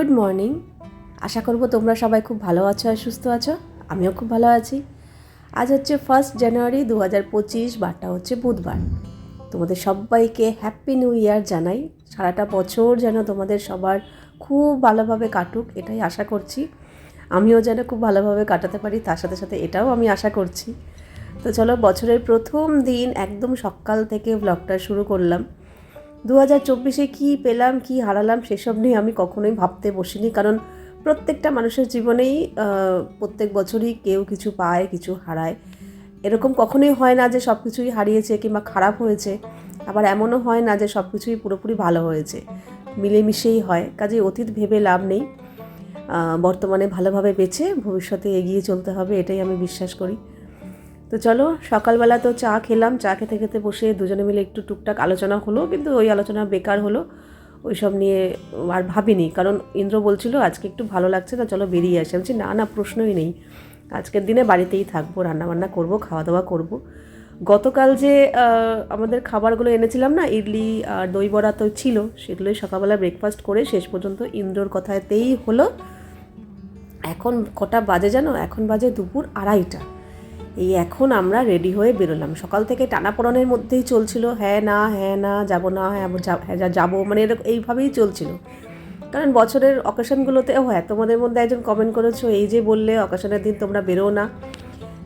Good morning. আশা করব তোমরা সবাই খুব ভালো আছো আর সুস্থ আছো। আমিও খুব ভালো আছি। আজ হচ্ছে ফার্স্ট জানুয়ারি দু হাজার পঁচিশ, বারটা হচ্ছে বুধবার। তোমাদের সবাইকে হ্যাপি নিউ ইয়ার জানাই। সারাটা বছর যেন তোমাদের সবার খুব ভালোভাবে কাটুক, এটাই আশা করছি। আমিও যেন খুব ভালোভাবে কাটাতে পারি, তার সাথে সাথে এটাও আমি আশা করছি। তো চলো, বছরের প্রথম দিন একদম সকাল থেকে ব্লগটা শুরু করলাম। দু হাজার চব্বিশে কী পেলাম, কী হারালাম সেসব নিয়ে আমি কখনোই ভাবতে বসিনি। কারণ প্রত্যেকটা মানুষের জীবনেই প্রত্যেক বছরই কেউ কিছু পায়, কিছু হারায়। এরকম কখনোই হয় না যে সব কিছুই হারিয়েছে কিংবা খারাপ হয়েছে। আবার এমনও হয় না যে সব কিছুই পুরোপুরি ভালো হয়েছে। মিলেমিশেই হয় কাজে অতীত ভেবে লাভ নেই। বর্তমানে ভালোভাবে বেছে ভবিষ্যতে এগিয়ে চলতে হবে, এটাই আমি বিশ্বাস করি। তো চলো, সকালবেলা তো চা খেলাম, চা খেতে খেতে বসে দুজনে মিলে একটু টুকটাক আলোচনা হলো, কিন্তু ওই আলোচনা বেকার হলো ওই সব নিয়ে আর ভাবিনি। কারণ ইন্দ্র বলছিল, আজকে একটু ভালো লাগছে না, চলো বেরিয়ে আসি। বলছি, না না, প্রশ্নই নেই। আজকের দিনে বাড়িতেই থাকব, রান্নাবান্না করব খাওয়া দাওয়া করব। গতকাল যে আমাদের খাবারগুলো এনেছিলাম না, ইডলি আর দই বড়া তো ছিল, সেগুলোই সকালবেলা ব্রেকফাস্ট করে শেষ পর্যন্ত ইন্দ্রর কথাতেই হলো। এখন কটা বাজে জানো? এখন বাজে দুপুর আড়াইটা। এই এখন আমরা রেডি হয়ে বেরোলাম। সকাল থেকে টানাপোড়নের মধ্যেই চলছিল হ্যাঁ না হ্যাঁ না, যাব না হ্যাঁ হ্যাঁ যাব মানে এরকম এইভাবেই চলছিল। কারণ বছরের অকেশনগুলোতে ও হ্যাঁ তোমাদের মধ্যে একজন কমেন্ট করেছ, এই যে বললে অকেশনের দিন তোমরা বেরো না।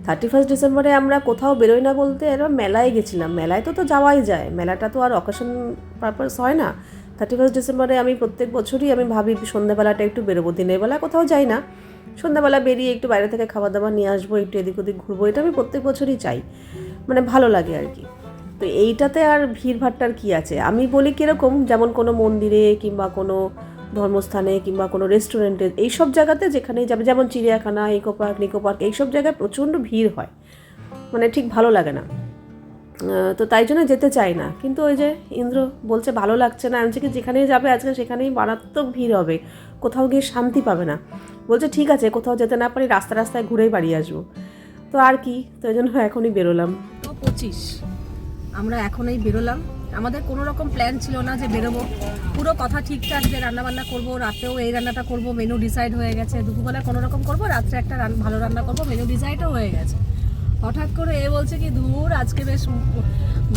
থার্টি ফার্স্ট ডিসেম্বরে আমরা কোথাও বেরোই না বলতে এরকম মেলায় গেছিলাম। মেলায় তো তো যাওয়াই যায়, মেলাটা তো আর অকেশন পারপাস হয় না। থার্টি ফার্স্ট ডিসেম্বরে আমি প্রত্যেক বছরই আমি ভাবি সন্ধ্যাবেলাটা একটু বেরোবো, দিনের বেলা কোথাও যাই না। সন্ধ্যাবেলা বেরিয়ে একটু বাইরে থেকে খাবার দাবার নিয়ে আসব, একটু এদিক ওদিক ঘুরবো, এটা আমি প্রত্যেক বছরই চাই। মানে ভালো লাগে আর কি। তো এইটাতে আর ভিড়ভাট্টার কি আছে? আমি বলি কীরকম, যেমন কোনো মন্দিরে কিংবা কোনো ধর্মস্থানে কিংবা কোনো রেস্টুরেন্টে, এইসব জায়গাতে যেখানেই যাবে, যেমন চিড়িয়াখানা, ইকো পার্ক, নিকো পার্ক, এইসব জায়গায় প্রচণ্ড ভিড় হয়। মানে ঠিক ভালো লাগে না। তো তাই জন্য যেতে চাই না। কিন্তু ওই যে ইন্দ্র বলছে, ভালো লাগছে না। আমি যেখানেই যাবে আজকে সেখানেই মারাত্মক ভিড় হবে। কোথাও গিয়ে শান্তি পাবে না। বলছে, ঠিক আছে, কোথাও যেতে না পারি রাস্তা রাস্তায় ঘুরেই বাড়ি আসব। তো আর কি, তো এই জন্য এখনই বেরোলাম। পঁচিশ, আমরা এখনই বেরোলাম। আমাদের কোনো রকম প্ল্যান ছিল না যে বেরোবো। পুরো কথা ঠিকঠাক যে রান্নাবান্না করব, রাতেও এই রান্নাটা করব মেনু ডিসাইড হয়ে গেছে। দুপুরবেলা কোনো রকম করব, রাত্রে একটা ভালো রান্না করব মেনু ডিসাইডও হয়ে গেছে। হঠাৎ করে এ বলছে কি দূর আজকে বেশ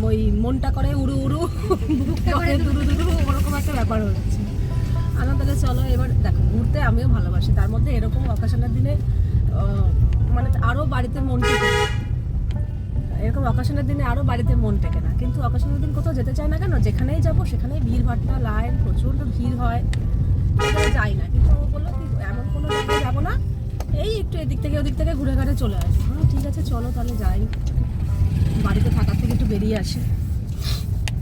ওই মনটা করে উড়ু উড়ু করে ওরকম একটা ব্যাপার হচ্ছে। আমরা তাহলে চলো এবার দেখো, ঘুরতে আমিও ভালোবাসি। তার মধ্যে এরকম অকেশনের দিনে মানে আরও বাড়িতে মন টেকে এরকম অকেশনের দিনে আরও বাড়িতে মন টেকে না। কিন্তু অকেশনের দিন কোথাও যেতে চায় না কেন? যেখানেই যাব, সেখানেই ভিড় ভাট্টা লাইন, প্রচণ্ড ভিড় হয়। যাই না। কিন্তু ও বলল কি, এমন কোনো জায়গায় যাব না, এই একটু এদিক থেকে, ওদিক থেকে ঘুরে ঘাটে চলে আসি ঠিক আছে চলো তাহলে যাই। বাড়িতে থাকার থেকে একটু বেরিয়ে আসি।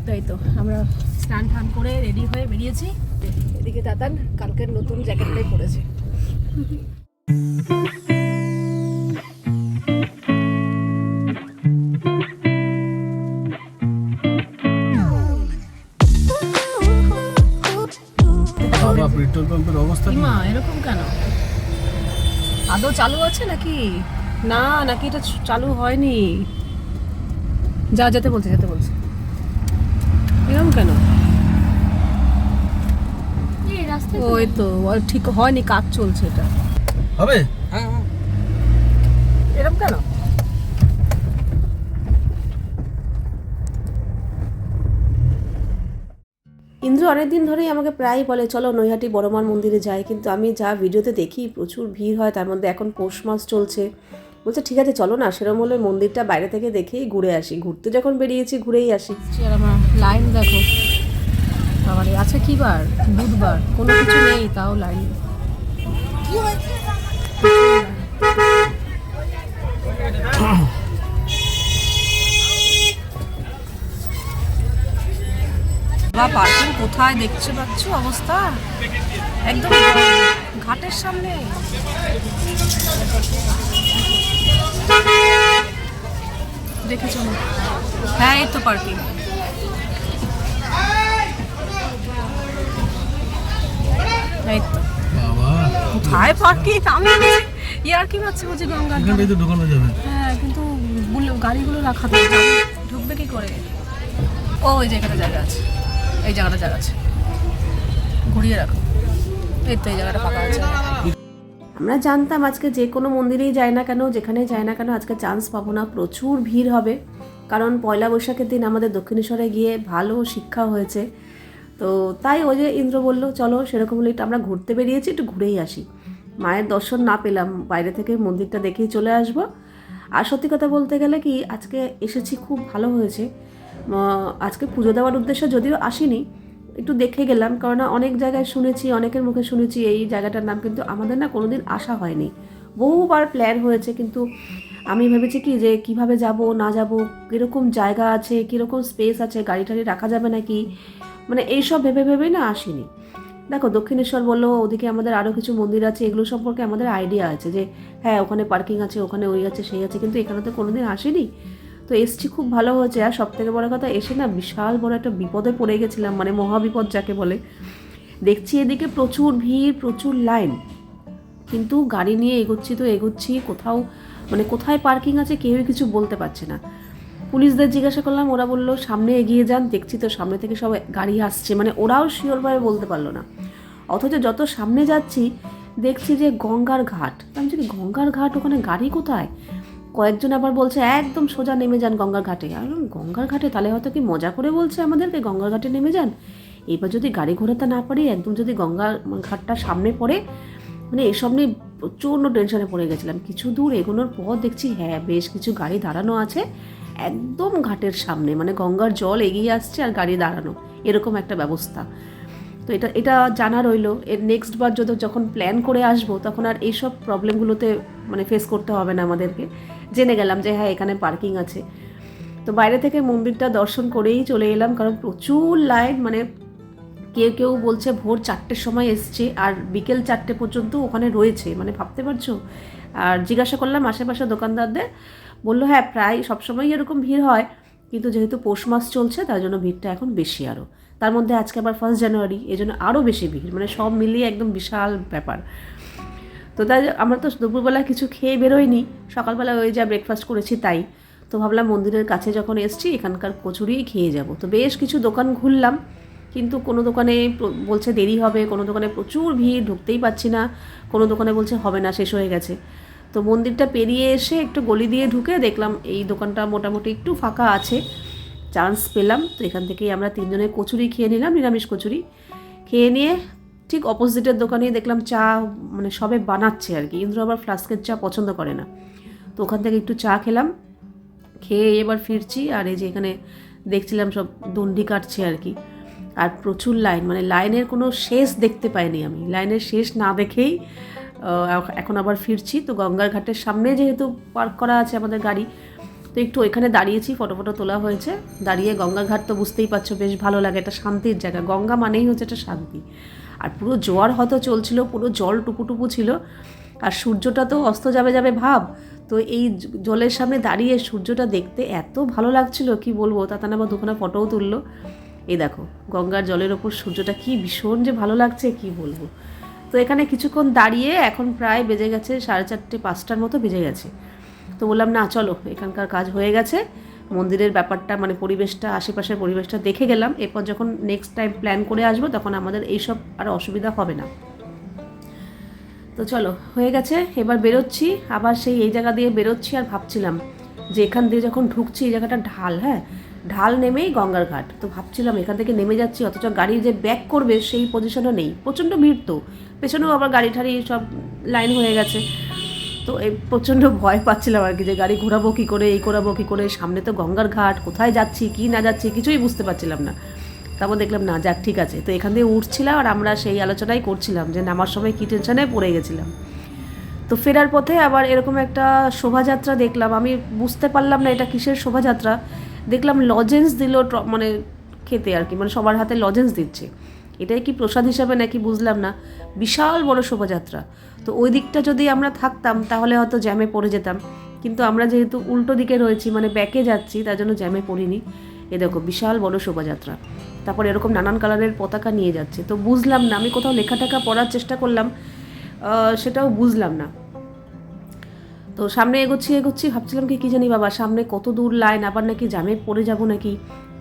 তাই তো আমরা স্নান টান করে রেডি হয়ে বেরিয়েছি। এদিকে দাদান কালকের নতুন জ্যাকেটটাই পরেছে। পেট্রোল পাম্পের অবস্থা? ইমা এরকম কেন? আদৌ চালু আছে নাকি? না নাকি এটা চালু হয়নি? যা যেতে বলছে যেতে বলছে। এরকম কেন? ওই তো ঠিক হয়নি কাজ চলছে এটা। হবে? এরকম কেন? ইন্দ্র অনেকদিন ধরেই আমাকে প্রায় বলে চলো নৈহাটি বড়মার মন্দিরে যাই। কিন্তু আমি যা ভিডিওতে দেখি প্রচুর ভিড় হয় তার মধ্যে এখন পৌষ মাস চলছে। বলছে ঠিক আছে চলো না সেরম হলে মন্দিরটা বাইরে থেকে দেখেই ঘুরে আসি। ঘুরতে যখন বেরিয়েছি ঘুরেই আসি। আর আমার লাইন দেখো। আবার আছে কি বার? বুধবার। কোনো কিছু নেই তাও লাইন। বা পার্কিং কোথায় দেখছ পাচ্ছ? অবস্থা একদম ঘাটের সামনে। দেখেছ? হ্যাঁ এই তো পার্কিং। এই তো। কোথায় পার্কিং? আমি ইয়ার কি পাচ্ছি ঢোকানো যাবে। হ্যাঁ কিন্তু গাড়িগুলো রাখা ঢুকবে কি করে? ও ওই জায়গাটা জায়গা আছে। এই জায়গাটা জায়গা আছে ঘুরিয়ে রাখো। এই তো এই জায়গাটা ফাঁকা আছে। আমরা জানতাম আজকে যে কোনো মন্দিরেই যায় না কেন যেখানে যায় না কেন, আজকে চান্স পাবো না। প্রচুর ভিড় হবে। কারণ পয়লা বৈশাখের দিন আমাদের দক্ষিণেশ্বরে গিয়ে ভালো শিক্ষা হয়েছে। তো তাই ওই যে ইন্দ্র বলল, চলো, সেরকম হলে আমরা ঘুরতে বেরিয়েছি, একটু ঘুরেই আসি। মায়ের দর্শন না পেলাম। বাইরে থেকে মন্দিরটা দেখেই চলে আসব। আর সত্যি কথা বলতে গেলে কি, আজকে এসেছি, খুব ভালো হয়েছে। আজকে পুজো দেওয়ার উদ্দেশ্যে যদিও আসিনি, একটু দেখে গেলাম কারণ অনেক জায়গায় শুনেছি, অনেকের মুখে শুনেছি এই জায়গাটার নাম, কিন্তু আমাদের না কোনোদিন আসা হয়নি। বহুবার প্ল্যান হয়েছে, কিন্তু আমি ভেবেছি কি যে কীভাবে যাব, না যাব, কীরকম জায়গা আছে, কীরকম স্পেস আছে, গাড়ি টাড়ি রাখা যাবে নাকি? মানে এইসব ভেবে ভেবেই না আসিনি। দেখো, দক্ষিণেশ্বর বলল, ওদিকে আমাদের আরও কিছু মন্দির আছে, এগুলো সম্পর্কে আমাদের আইডিয়া আছে যে হ্যাঁ ওখানে পার্কিং আছে, ওখানে ওই আছে, সেই আছে, কিন্তু এখানে তো কোনোদিন আসেনি। তো এসছি খুব ভালো হয়েছে। আর সব থেকে বড় কথা এসে না বিশাল বড় একটা বিপদে পড়ে গেছিলাম মানে মহাবিপদ যাকে বলে। দেখছি এদিকে প্রচুর ভিড় প্রচুর লাইন। কিন্তু গাড়ি নিয়ে এগোচ্ছি তো এগোচ্ছি কোথাও মানে কোথায় পার্কিং আছে কেউই কিছু বলতে পারছে না। পুলিশদের জিজ্ঞাসা করলাম ওরা বলল সামনে এগিয়ে যান দেখছি তো সামনে থেকে সব গাড়ি আসছে। মানে ওরাও শিওরভাবে বলতে পারল না। অথচ যত সামনে যাচ্ছি দেখছি যে গঙ্গার ঘাট। আমি বলছি, গঙ্গার ঘাট ওখানে গাড়ি কোথায়? কয়েকজন আবার বলছে, একদম সোজা নেমে যান গঙ্গার ঘাটে। আর গঙ্গার ঘাটে? তাহলে হয়তো কি মজা করে বলছে আমাদেরকে গঙ্গার ঘাটে নেমে যান? এবার যদি গাড়ি ঘোরাতে না পারি, একদম যদি গঙ্গার ঘাটটা সামনে পড়ে মানে এসব নিয়ে প্রচণ্ড টেনশনে পড়ে গেছিলাম। কিছু দূর এগোনোর পর দেখছি হ্যাঁ বেশ কিছু গাড়ি দাঁড়ানো আছে, একদম ঘাটের সামনে মানে গঙ্গার জল এগিয়ে আসছে আর গাড়ি দাঁড়ানো, এরকম একটা ব্যবস্থা। তো এটা এটা জানা রইল। এর নেক্সট বার যদি যখন প্ল্যান করে আসব, তখন আর এইসব প্রবলেমগুলোতে মানে ফেস করতে হবে না আমাদেরকে। জেনে গেলাম যে হ্যাঁ এখানে পার্কিং আছে। তো বাইরে থেকে মন্দিরটা দর্শন করেই চলে এলাম, কারণ প্রচুর লাইন মানে কেউ কেউ বলছে ভোর চারটের সময় এসছে, আর বিকেল চারটে পর্যন্ত ওখানে রয়েছে। মানে ভাবতে পারছ? আর জিজ্ঞাসা করলাম আশেপাশে দোকানদারদের, বলল হ্যাঁ প্রায় সবসময় এরকম ভিড় হয়, কিন্তু যেহেতু পৌষ মাস চলছে, তার জন্য ভিড়টা এখন বেশি আরও তার মধ্যে আজকে আবার ফার্স্ট জানুয়ারি এই জন্য আরও বেশি ভিড় মানে সব মিলিয়ে একদম বিশাল ব্যাপার। তো তাই আমরা তো দুপুরবেলা কিছু খেয়ে বেরোইনি, সকালবেলা ওই যা ব্রেকফাস্ট করেছি তাই। তো ভাবলাম মন্দিরের কাছে যখন এসছি, এখানকার কচুরিই খেয়ে যাব। তো বেশ কিছু দোকান ঘুরলাম, কিন্তু কোনো দোকানে বলছে দেরি হবে, কোনো দোকানে প্রচুর ভিড়, ঢুকতেই পাচ্ছি না, কোনো দোকানে বলছে হবে না, শেষ হয়ে গেছে। তো মন্দিরটা পেরিয়ে এসে একটু গলি দিয়ে ঢুকে দেখলাম এই দোকানটা মোটামুটি একটু ফাঁকা আছে। চান্স পেলাম। তো এখান থেকেই আমরা তিনজনে কচুরি খেয়ে নিলাম, নিরামিষ কচুরি। খেয়ে নিয়ে ঠিক অপোজিটের দোকানেই দেখলাম চা মানে সবে বানাচ্ছে আর কি। ইন্দ্র আবার ফ্লাস্কের চা পছন্দ করে না। তো ওখান থেকে একটু চা খেলাম। খেয়ে এবার ফিরছি আর এই যে এখানে দেখছিলাম সব দণ্ডি কাটছে আর কি। আর প্রচুর লাইন মানে লাইনের কোনো শেষ দেখতে পাইনি আমি। লাইনের শেষ না দেখেই এখন আবার ফিরছি। তো গঙ্গার ঘাটের সামনে যেহেতু পার্ক করা আছে আমাদের গাড়ি তো একটু ওইখানে দাঁড়িয়েছি ফটো ফটো তোলা হয়েছে। দাঁড়িয়ে গঙ্গার ঘাট তো বুঝতেই পারছ, বেশ ভালো লাগে এটা শান্তির জায়গা। গঙ্গা মানেই হচ্ছে একটা শান্তি। আর পুরো জোয়ার হয়তো চলছিল, পুরো জল টুপুটুপু ছিল, আর সূর্যটা তো অস্ত যাবে যাবে ভাব। তো এই জলের সামনে দাঁড়িয়ে সূর্যটা দেখতে এত ভালো লাগছিল, কি বলব? তাতে আবার দুখানা ফটোও তুললো। এই দেখো, গঙ্গার জলের ওপর সূর্যটা কি ভীষণ যে ভালো লাগছে, কি বলব? তো এখানে কিছুক্ষণ দাঁড়িয়ে এখন প্রায় বেজে গেছে, সাড়ে চারটে পাঁচটার মতো বেজে গেছে। তো বললাম, না, চলো, এখানকার কাজ হয়ে গেছে। মন্দিরের ব্যাপারটা মানে পরিবেশটা, আশেপাশের পরিবেশটা দেখে গেলাম। এরপর যখন নেক্সট টাইম প্ল্যান করে আসব, তখন আমাদের এইসব আর অসুবিধা হবে না। তো চলো, হয়ে গেছে। এবার বেরোচ্ছি। আবার সেই, এই জায়গা দিয়ে বেরোচ্ছি আর ভাবছিলাম যে এখান দিয়ে যখন ঢুকছি, এই জায়গাটা ঢাল হ্যাঁ? ঢাল নেমেই গঙ্গার ঘাট। তো ভাবছিলাম এখান থেকে নেমে যাচ্ছি, অথচ গাড়ি যে ব্যাক করবে, সেই পজিশনও নেই। প্রচণ্ড ভিড় তো। পেছনেও আবার গাড়ি ঠাড়ি সব লাইন হয়ে গেছে। তো এই প্রচণ্ড ভয় পাচ্ছিলাম আর কি যে গাড়ি ঘোরাবো কী করে, এই করাবো কী করে, সামনে তো গঙ্গার ঘাট, কোথায় যাচ্ছি, কি না যাচ্ছি কিছুই বুঝতে পারছিলাম না। তারপর দেখলাম, না, যাক, ঠিক আছে। তো এখান দিয়ে উঠছিলাম আর আমরা সেই আলোচনাই করছিলাম যে নামার সময় কী টেনশনে পড়ে গেছিলাম। তো ফেরার পথে আবার এরকম একটা শোভাযাত্রা দেখলাম। আমি বুঝতে পারলাম না এটা কিসের শোভাযাত্রা। দেখলাম লজেন্স দিল মানে খেতে আর কি মানে সবার হাতে লজেন্স দিচ্ছে। এটাই কি প্রসাদ হিসাবে নাকি বুঝলাম না। বিশাল বড় শোভাযাত্রা। তো ওই দিকটা যদি আমরা থাকতাম, তাহলে হয়তো জ্যামে পড়ে যেতাম। কিন্তু আমরা যেহেতু উল্টো দিকে রয়েছি মানে ব্যাকে যাচ্ছি, তার জন্য জ্যামে পড়িনি। এ দেখো, বিশাল বড় শোভাযাত্রা। তারপর এরকম নানান কালারের পতাকা নিয়ে যাচ্ছে। তো বুঝলাম না, আমি কোথাও লেখা টেখা পড়ার চেষ্টা করলাম সেটাও বুঝলাম না। তো সামনে এগোচ্ছি এগোচ্ছি, ভাবছিলাম কি কি জানি বাবা, সামনে কত দূর লাইন আবার নাকি জ্যামে পড়ে যাব নাকি?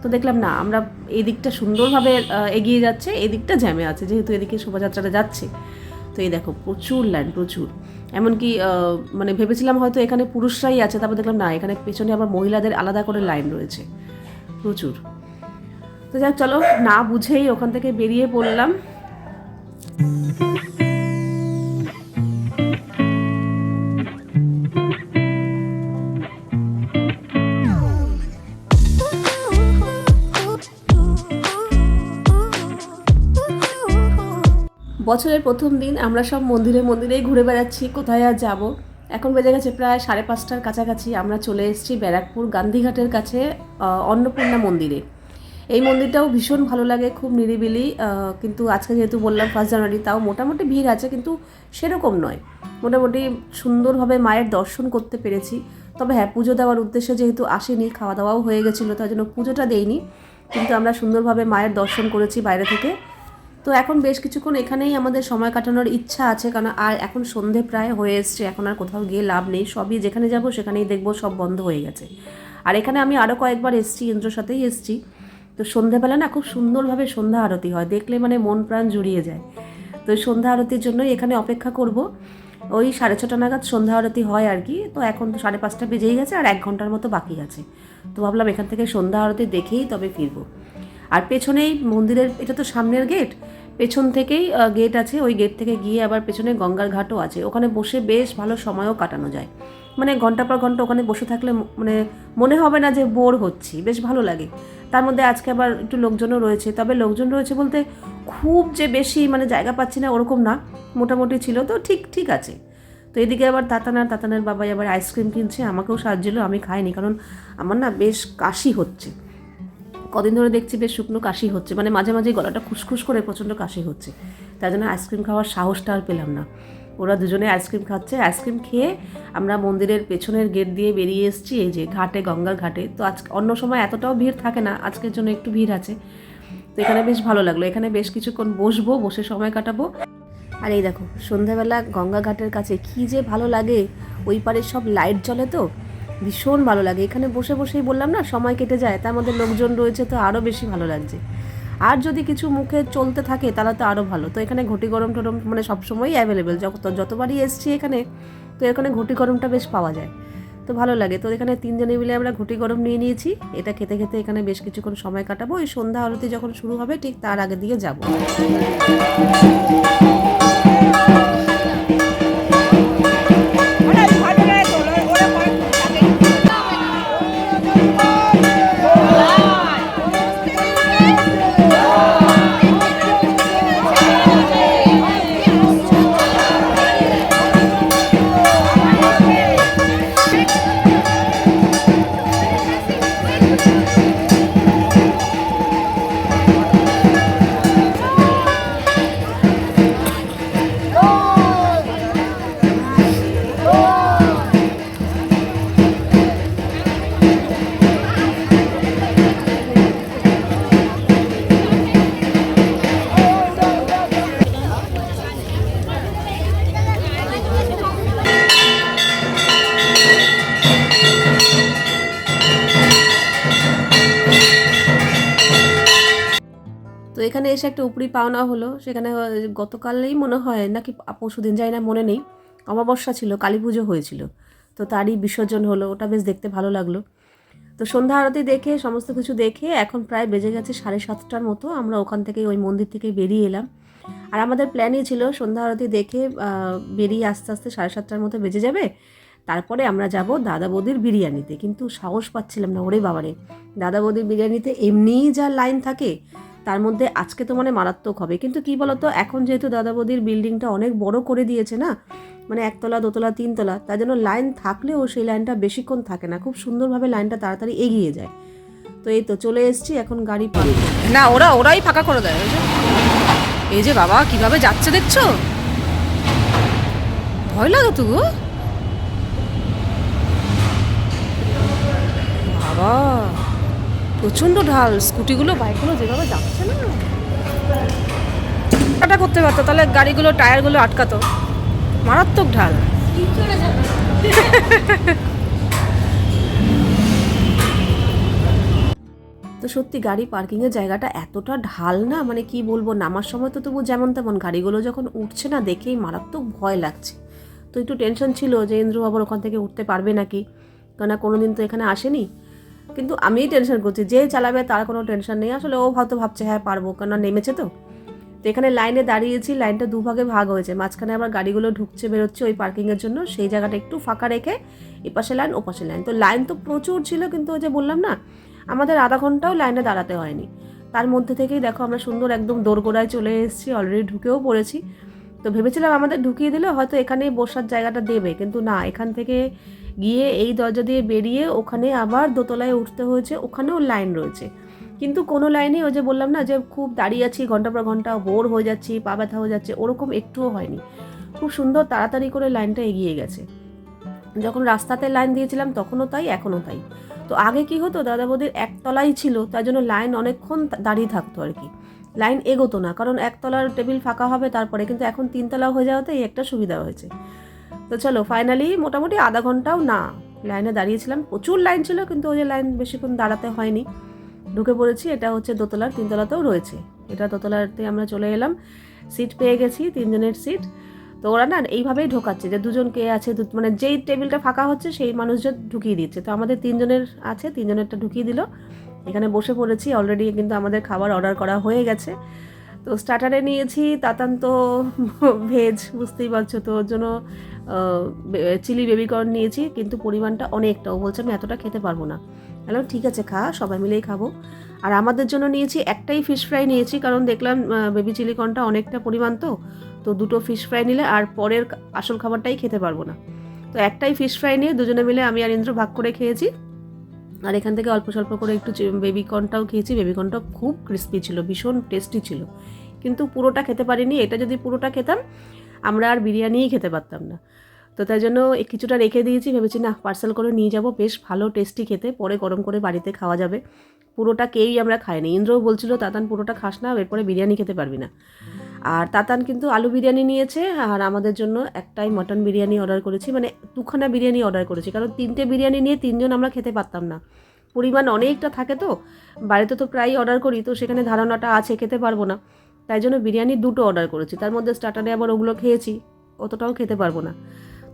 তো দেখলাম না, আমরা এদিকটা সুন্দরভাবে এগিয়ে যাচ্ছে, এদিকটা দিকটা জ্যামে আছে, যেহেতু এদিকে শোভাযাত্রাটা যাচ্ছে। তো এই দেখো, প্রচুর লাইন প্রচুর। এমনকি মানে ভেবেছিলাম হয়তো এখানে পুরুষরাই আছে, তারপর দেখলাম না, এখানে পেছনে আবার মহিলাদের আলাদা করে লাইন রয়েছে। প্রচুর। তো যাক, চলো, না বুঝেই ওখান থেকে বেরিয়ে পড়লাম। বছরের প্রথম দিন আমরা সব মন্দিরে মন্দিরেই ঘুরে বেড়াচ্ছি, কোথায় আর যাব? এখন বেজে গেছে প্রায় সাড়ে পাঁচটার কাছাকাছি, আমরা চলে এসেছি ব্যারাকপুর গান্ধীঘাটের কাছে অন্নপূর্ণা মন্দিরে। এই মন্দিরটাও ভীষণ ভালো লাগে, খুব নিরিবিলি কিন্তু আজকে যেহেতু বললাম ফার্স্ট জানুয়ারি, তাও মোটামুটি ভিড় আছে, কিন্তু সেরকম নয়। মোটামুটি সুন্দরভাবে মায়ের দর্শন করতে পেরেছি। তবে হ্যাঁ পুজো দেওয়ার উদ্দেশ্যে যেহেতু আসেনি, খাওয়া দাওয়াও হয়ে গেছিল, তার জন্য পুজোটা দেইনি। কিন্তু আমরা সুন্দরভাবে মায়ের দর্শন করেছি বাইরে থেকে। তো এখন বেশ কিছুক্ষণ এখানেই আমাদের সময় কাটানোর ইচ্ছা আছে, কারণ আর এখন সন্ধে প্রায় হয়ে এসছে, এখন আর কোথাও গিয়ে লাভ নেই। সবই যেখানে যাব সেখানেই দেখব, সব বন্ধ হয়ে গেছে। আর এখানে আমি আরও কয়েকবার এসছি, ইন্দ্রর সাথেই এসছি। তো সন্ধেবেলা না খুব সুন্দরভাবে সন্ধ্যা আরতি হয়, দেখলে মানে মন প্রাণ জুড়িয়ে যায়। তো সন্ধ্যা আরতির জন্যই এখানে অপেক্ষা করব। ওই সাড়ে ছটা নাগাদ সন্ধ্যা আরতি হয় আর কি। তো এখন তো সাড়ে পাঁচটা বেজেই গেছে আর এক ঘণ্টার মতো বাকি আছে। তো ভাবলাম এখান থেকে সন্ধ্যা আরতি দেখেই তবে ফিরবো। আর পেছনেই মন্দিরের, এটা তো সামনের গেট? পেছন থেকেই গেট আছে, ওই গেট থেকে গিয়ে আবার পেছনে গঙ্গার ঘাটও আছে। ওখানে বসে বেশ ভালো সময়ও কাটানো যায়। মানে ঘণ্টা পর ঘণ্টা ওখানে বসে থাকলে মানে মনে হবে না যে বোর হচ্ছি, বেশ ভালো লাগে। তার মধ্যে আজকে আবার একটু লোকজনও রয়েছে, তবে লোকজন রয়েছে বলতে খুব যে বেশি মানে জায়গা পাচ্ছি না ওরকম না, মোটামুটি ছিল, তো ঠিক ঠিক আছে। তো এদিকে আবার তাতানার তাতানের বাবাই আবার আইসক্রিম কিনছে, আমাকেও সাহায্য হলো, আমি খাইনি, কারণ আমার না বেশ কাশি হচ্ছে। কদিন ধরে দেখছি বেশ শুকনো কাশি হচ্ছে মানে মাঝে মাঝে গলাটা খুসখুস করে প্রচণ্ড কাশি হচ্ছে। তাই জন্য আইসক্রিম খাওয়ার সাহসটা আর পেলাম না। ওরা দুজনে আইসক্রিম খাচ্ছে আইসক্রিম খেয়ে আমরা মন্দিরের পেছনের গেট দিয়ে বেরিয়ে এসেছি, এই যে ঘাটে, গঙ্গার ঘাটে। তো আজ অন্য সময় এতটাও ভিড় থাকে না, আজকের জন্য একটু ভিড় আছে। তো এখানে বেশ ভালো লাগল, এখানে বেশ কিছুক্ষণ বসবো, বসে সময় কাটাবো। আর এই দেখো, সন্ধ্যাবেলা গঙ্গাঘাটের কাছে কি যে ভালো লাগে, ওই পারে সব লাইট জ্বলে তো, ভীষণ ভালো লাগে। এখানে বসে বসেই বললাম না, সময় কেটে যায়, তার মধ্যে লোকজন রয়েছে তো আরও বেশি ভালো লাগছে। আর যদি কিছু মুখে চলতে থাকে, তাহলে তো আরও ভালো। তো এখানে ঘটি গরম টরম মানে সবসময়ই অ্যাভেলেবেল যত যতবারই এসছি এখানে, তো এখানে ঘটি গরমটা বেশ পাওয়া যায়। তো ভালো লাগে। তো এখানে তিনজনে মিলে আমরা ঘুটি গরম নিয়ে নিয়েছি। এটা খেতে খেতে এখানে বেশ কিছুক্ষণ সময় কাটাবো। এই সন্ধ্যা আরতি যখন শুরু হবে, ঠিক তার আগে দিকে যাব। একটা উপরি পাওনা হলো। সেখানে গতকালেই মনে হয়, নাকি পরশু দিন যাই না, মনে নেই। অমাবস্যা ছিল, কালী পুজো হয়েছিল। তো তারই বিসর্জন হলো, ওটা বেশ দেখতে ভালো লাগল। তো সন্ধ্যা আরতি দেখে, সমস্ত কিছু দেখে, এখন প্রায় বেজে গেছে সাড়ে সাতটার মতো। আমরা ওখান থেকে ওই মন্দির থেকে বেরিয়ে এলাম। আর আমাদের প্ল্যানই ছিল, সন্ধ্যা আরতি দেখে বেরিয়ে আস্তে আস্তে সাড়ে সাতটার মতো বেজে যাবে। তারপরে আমরা যাব দাদা বৌদির বিরিয়ানিতে। কিন্তু সাহস পাচ্ছিলাম না, ওরে বাবারে। দাদা বৌদির বিরিয়ানিতে এমনিই যা লাইন থাকে তার মধ্যে আজকে তো মানে মারাত্মক হবে। কিন্তু কি বলতো, এখন যেহেতু দাদা বৌদির বিল্ডিংটা অনেক বড় করে দিয়েছে না মানে একতলা, দোতলা, তিনতলা, তার জন্য লাইন থাকলেও সেই লাইনটা বেশিক্ষণ থাকে না। খুব সুন্দরভাবে লাইনটা তাড়াতাড়ি এগিয়ে যায়। তো এই তো চলে এসেছি, এখন গাড়ি পাবো না, ওরা, ওরাই ফাঁকা করে দেয়। এই যে বাবা, কীভাবে যাচ্ছে দেখছ? ভয় লাগে তো বাবা। প্রচণ্ড ঢাল, স্কুটিগুলো, বাইকগুলো যেভাবে যাচ্ছে না। এটা করতে পারতো, তাহলে গাড়িগুলো, টায়ারগুলো আটকাতো। মারাত্মক ঢাল। তো সত্যি গাড়ি পার্কিংয়ের জায়গাটা এতটা ঢাল না মানে কি বলব, নামার সময় তো তবু যেমন তেমন, গাড়িগুলো যখন উঠছে না দেখেই মারাত্মক ভয় লাগছে। তো একটু টেনশন ছিল যে ইন্দ্র আবার ওখান থেকে উঠতে পারবে নাকি? কেননা কোনো দিন তো এখানে আসেনি। কিন্তু আমিই টেনশন করছি, যে চালাবে তার কোনো টেনশন নেই। আসলে ও হয়তো ভাবছে হ্যাঁ পারব, কেন নেমেছে তো। তো এখানে লাইনে দাঁড়িয়েছি লাইনটা দুভাগে ভাগ হয়েছে। মাঝখানে আবার গাড়িগুলো ঢুকছে, বেরোচ্ছে ওই পার্কিংয়ের জন্য। সেই জায়গাটা একটু ফাঁকা রেখে এপাশে লাইন ওপাশে লাইন তো লাইন তো প্রচুর ছিল, কিন্তু ওই যে বললাম না, আমাদের আধা ঘন্টাও লাইনে দাঁড়াতে হয়নি। তার মধ্যে থেকেই দেখো আমরা সুন্দর একদম দোরগোড়ায় চলে এসেছি অলরেডি ঢুকেও পড়েছি। তো ভেবেছিলাম আমাদের ঢুকিয়ে দিলে হয়তো এখানেই বসার জায়গাটা দেবে, কিন্তু না, এখান থেকে গিয়ে এই দরজা দিয়ে বেরিয়ে ওখানে আবার দোতলায় উঠতে হয়েছে, ওখানেও লাইন রয়েছে। কিন্তু কোনো লাইনে ওই যে বললাম না যে খুব দাঁড়িয়ে আছি, ঘণ্টা পর ঘণ্টা বোর হয়ে যাচ্ছি, পা ব্যথা হয়ে যাচ্ছে, ওরকম একটুও হয়নি। খুব সুন্দর তাড়াতাড়ি করে লাইনটা এগিয়ে গেছে। যখন রাস্তাতে লাইন দিয়েছিলাম তখনও তাই, এখনও তাই। তো আগে কি হতো দাদা বৌদির একতলাই ছিল, তার জন্য লাইন অনেকক্ষণ দাঁড়িয়ে থাকতো আর কি। লাইন এগোতো না, কারণ একতলার টেবিল ফাঁকা হবে, তারপরে কিন্তু এখন তিনতলা হয়ে যাওয়াতে এই একটা সুবিধা হয়েছে। তো চলো ফাইনালি মোটামুটি আধা ঘন্টাও না, লাইনে দাঁড়িয়েছিলাম। প্রচুর লাইন ছিল, কিন্তু ওই যে লাইন বেশিক্ষণ দাঁড়াতে হয়নি। ঢুকে পড়েছি, এটা হচ্ছে দোতলার, তিনতলাতেও রয়েছে। এটা দোতলাতে আমরা চলে এলাম সিট পেয়ে গেছি, তিনজনের সিট তো ওরা না এইভাবেই ঢোকাচ্ছে যে দুজন কে আছে মানে যেই টেবিলটা ফাঁকা হচ্ছে, সেই মানুষজন ঢুকিয়ে দিচ্ছে। তো আমাদের তিনজনের আছে, তিনজনেরটা ঢুকিয়ে দিল। এখানে বসে পড়েছি অলরেডি কিন্তু আমাদের খাবার অর্ডার করা হয়ে গেছে। তো স্টার্টারে নিয়েছি তাতান্ত ভেজ বুঝতেই পারছ তো, ওর জন্য চিলি বেবিকর্ন নিয়েছি, কিন্তু পরিমাণটা অনেকটা, ও বলছে, আমি এতটা খেতে পারব না। বললাম, ঠিক আছে, খা, সবাই মিলেই খাব। আর আমাদের জন্য নিয়েছি একটাই ফিশ ফ্রাই নিয়েছি, কারণ দেখলাম বেবি চিলি কর্নটা অনেকটা পরিমাণ তো তো দুটো ফিশ ফ্রাই নিলে আর পরের আসল খাবারটাই খেতে পারব না। তো একটাই ফিশ ফ্রাই নিয়ে দুজনে মিলে আমি আর ইন্দ্র ভাগ করে খেয়েছি। আর এখান থেকে অল্প স্বল্প করে একটু বেবিকর্নটাও খেয়েছি। বেবি কর্নটাও খুব ক্রিস্পি ছিল, ভীষণ টেস্টি ছিল। কিন্তু পুরোটা খেতে পারিনি। এটা যদি পুরোটা খেতাম, আমরা আর বিরিয়ানিই খেতে পারতাম না। তো তাই জন্য কিছুটা রেখে দিয়েছি। ভেবেছি, না পার্সেল করে নিয়ে যাব। বেশ ভালো টেস্টি খেতে। পরে গরম করে বাড়িতে খাওয়া যাবে। পুরোটা কেউই আমরা খাইনি। ইন্দ্রও বলছিল, তাতান, পুরোটা খাস না। এরপরে বিরিয়ানি খেতে পারবি না। আর তাতান কিন্তু আলু বিরিয়ানি নিয়েছে, আর আমাদের জন্য একটাই মটন বিরিয়ানি অর্ডার করেছি মানে দুখানা বিরিয়ানি অর্ডার করেছি, কারণ তিনটে বিরিয়ানি নিয়ে তিনজন আমরা খেতে পারতাম না। পরিমাণ অনেকটা থাকে তো, বাড়িতে তো প্রায়ই অর্ডার করি, তো সেখানে ধারণাটা আছে, খেতে পারব না। তাই জন্য বিরিয়ানি দুটো অর্ডার করেছি, তার মধ্যে স্টার্টারে আবার ওগুলো খেয়েছি, অতটাও খেতে পারব না।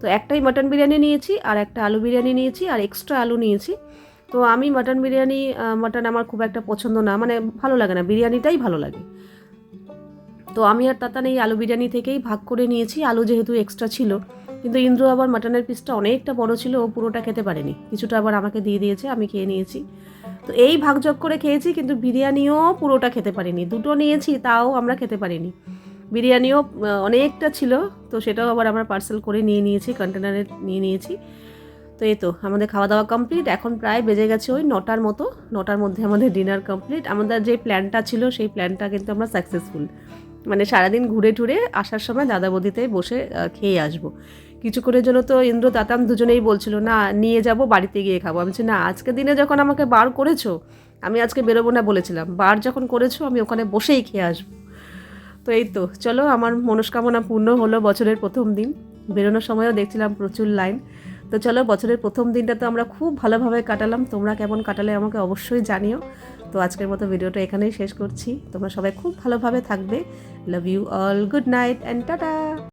তো একটাই মাটন বিরিয়ানি নিয়েছি, আর একটা আলু বিরিয়ানি নিয়েছি, আর এক্সট্রা আলু নিয়েছি। তো আমি মাটন বিরিয়ানি মাটন আমার খুব একটা পছন্দ না মানে ভালো লাগে না, বিরিয়ানিটাই ভালো লাগে। তো আমি আর তাতান এই আলু বিরিয়ানি থেকেই ভাগ করে নিয়েছি। আলু যেহেতু এক্সট্রা ছিল, কিন্তু ইন্দ্র আবার মাটনের পিসটা অনেকটা বড় ছিল, ও পুরোটা খেতে পারেনি। কিছুটা আবার আমাকে দিয়ে দিয়েছে, আমি খেয়ে নিয়েছি। তো এই ভাগযোগ করে খেয়েছি, কিন্তু বিরিয়ানিও পুরোটা খেতে পারিনি। দুটো নিয়েছি, তাও আমরা খেতে পারিনি। বিরিয়ানিও অনেকটা ছিল, তো সেটাও আবার আমরা পার্সেল করে নিয়ে নিয়েছি কন্টেনারে নিয়ে নিয়েছি। তো এই তো, আমাদের খাওয়া দাওয়া কমপ্লিট এখন প্রায় বেজে গেছে ওই নটার মতো, নটার মধ্যে আমাদের ডিনার কমপ্লিট আমাদের যে প্ল্যানটা ছিল, সেই প্ল্যানটা কিন্তু আমরা সাকসেসফুল মানে সারাদিন ঘুরে টুরে আসার সময় দাদা বৌদিতে বসে খেয়ে আসব। কিছু করে জন্য তো ইন্দ্র তাতাম দুজনেই বলছিল, না, নিয়ে যাব, বাড়িতে গিয়ে খাব। আমি না আজকে দিনে যখন আমাকে বার করেছ, আমি আজকে বেরোবো না বলেছিলাম। বার যখন করেছ, আমি ওখানে বসেই খেয়ে আসব। তো এই তো, চলো, আমার মনস্কামনা পূর্ণ হলো বছরের প্রথম দিন। বেরোনোর সময়ও দেখছিলাম প্রচুর লাইন। তো চলো, বছরের প্রথম দিনটা তো আমরা খুব ভালোভাবে কাটালাম। তোমরা কেমন কাটালে আমাকে অবশ্যই জানিও। তো আজকের মতো ভিডিওটা এখানেই শেষ করছি। তোমরা সবাই খুব ভালোভাবে থাকবে। Love you all good night and tata